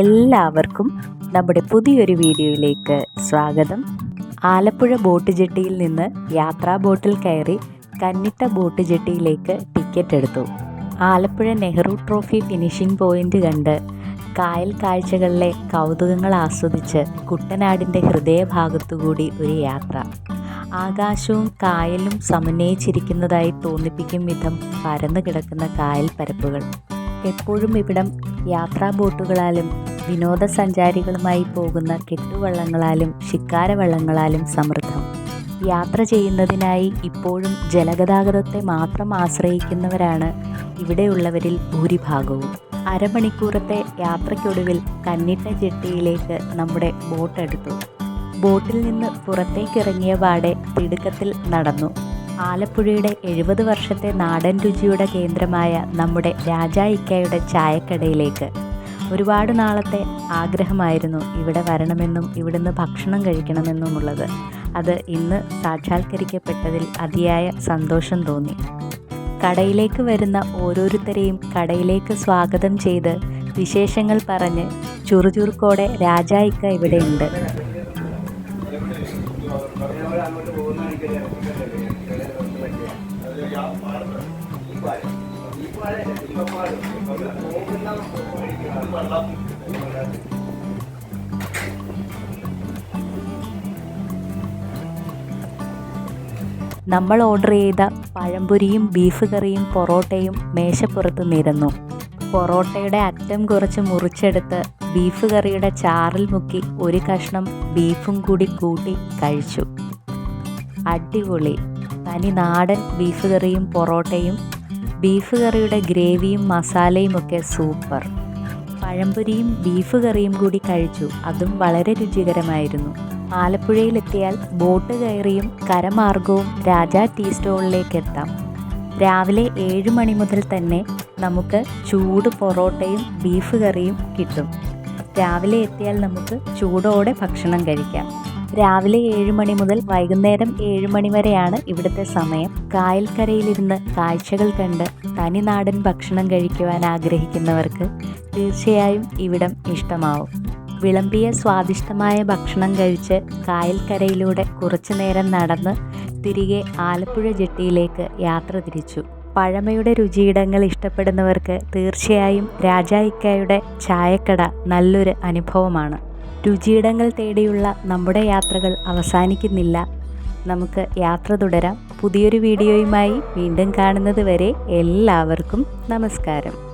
എല്ലാവർക്കും നമ്മുടെ പുതിയൊരു വീഡിയോയിലേക്ക് സ്വാഗതം. ആലപ്പുഴ ബോട്ട് ജെട്ടിയിൽ നിന്ന് യാത്രാ ബോട്ടിൽ കയറി കന്നിട്ട ബോട്ട് ജെട്ടിയിലേക്ക് ടിക്കറ്റ് എടുത്തു. Alappuzha Nehru trophy finishing point കണ്ട് കായൽ കാഴ്ചകളിലെ കൗതുകങ്ങൾ ആസ്വദിച്ച് കുട്ടനാടിന്റെ ഹൃദയഭാഗത്തുകൂടി ഒരു യാത്ര. ആകാശവും കായലും സമന്വയിച്ചിരിക്കുന്നതായി തോന്നിപ്പിക്കും വിധം പരന്നു കിടക്കുന്ന കായൽ പരപ്പുകൾ. എപ്പോഴും ഇവിടം യാത്രാ ബോട്ടുകളാലും വിനോദസഞ്ചാരികളുമായി പോകുന്ന കെട്ടുവള്ളങ്ങളാലും ശിക്കാരവള്ളങ്ങളാലും സമൃദ്ധം. യാത്ര ചെയ്യുന്നതിനായി ഇപ്പോഴും ജലഗതാഗതത്തെ മാത്രം ആശ്രയിക്കുന്നവരാണ് ഇവിടെയുള്ളവരിൽ ഭൂരിഭാഗവും. അരമണിക്കൂറത്തെ യാത്രയ്ക്കൊടുവിൽ കന്നിട്ട ജെട്ടിയിലേക്ക് നമ്മുടെ ബോട്ട് എടുത്തു ബോട്ടിൽ നിന്ന് പുറത്തേക്കിറങ്ങിയ പാടെ തിടുക്കത്തിൽ നടന്നു. ആലപ്പുഴയുടെ എഴുപത് വർഷത്തെ നാടൻ രുചിയുടെ കേന്ദ്രമായ നമ്മുടെ രാജാ ഇക്കയുടെ ചായക്കടയിലേക്ക്. ഒരുപാട് നാളത്തെ ആഗ്രഹമായിരുന്നു ഇവിടെ വരണമെന്നും ഇവിടുന്ന് ഭക്ഷണം കഴിക്കണമെന്നുമുള്ളത്. അത് ഇന്ന് സാക്ഷാത്കരിക്കപ്പെട്ടതിൽ അതിയായ സന്തോഷം തോന്നി. കടയിലേക്ക് വരുന്ന ഓരോരുത്തരെയും കടയിലേക്ക് സ്വാഗതം ചെയ്ത് വിശേഷങ്ങൾ പറഞ്ഞ് ചുറുചുറുക്കോടെ രാജായിക്ക ഇവിടെയുണ്ട്. നമ്മൾ ഓർഡർ ചെയ്ത പഴംപൊരിയും ബീഫ് കറിയും പൊറോട്ടയും മേശപ്പുറത്ത് നിരന്നു. പൊറോട്ടയുടെ അറ്റം കുറച്ച് മുറിച്ചെടുത്ത് ബീഫ് കറിയുടെ ചാറിൽ മുക്കി ഒരു കഷ്ണം ബീഫും കൂടി കൂട്ടി കഴിച്ചു. അടിപൊളി. തനി നാടൻ ബീഫ് കറിയും പൊറോട്ടയും ബീഫ് കറിയുടെ ഗ്രേവിയും മസാലയും ഒക്കെ സൂപ്പർ. പഴംപൊരിയും ബീഫ് കറിയും കൂടി കഴിച്ചു. അതും വളരെ രുചികരമായിരുന്നു. ആലപ്പുഴയിലെത്തിയാൽ ബോട്ട് കയറിയും കരമാർഗവും രാജാ ടീ സ്റ്റോളിലേക്ക് എത്താം രാവിലെ ഏഴ് മണി മുതൽ തന്നെ നമുക്ക് ചൂട് പൊറോട്ടയും ബീഫ് കറിയും കിട്ടും. രാവിലെ എത്തിയാൽ നമുക്ക് ചൂടോടെ ഭക്ഷണം കഴിക്കാം. രാവിലെ ഏഴ് മണി മുതൽ വൈകുന്നേരം ഏഴ് മണി വരെയാണ് ഇവിടുത്തെ സമയം. കായൽക്കരയിലിരുന്ന് കാഴ്ചകൾ കണ്ട് തനിനാടൻ ഭക്ഷണം കഴിക്കുവാൻ ആഗ്രഹിക്കുന്നവർക്ക് തീർച്ചയായും ഇവിടം ഇഷ്ടമാവും. വിളമ്പിയ സ്വാദിഷ്ടമായ ഭക്ഷണം കഴിച്ച് കായൽക്കരയിലൂടെ കുറച്ചു നേരം നടന്ന് തിരികെ ആലപ്പുഴ ജെട്ടിയിലേക്ക് യാത്ര തിരിച്ചു. പഴമയുടെ രുചിയിടങ്ങൾ ഇഷ്ടപ്പെടുന്നവർക്ക് തീർച്ചയായും രാജായിക്കയുടെ ചായക്കട നല്ലൊരു അനുഭവമാണ്. രുചിയിടങ്ങൾ തേടിയുള്ള നമ്മുടെ യാത്രകൾ അവസാനിക്കുന്നില്ല. നമുക്ക് യാത്ര തുടരാം. പുതിയൊരു വീഡിയോയുമായി വീണ്ടും കാണുന്നത് വരെ എല്ലാവർക്കും നമസ്കാരം.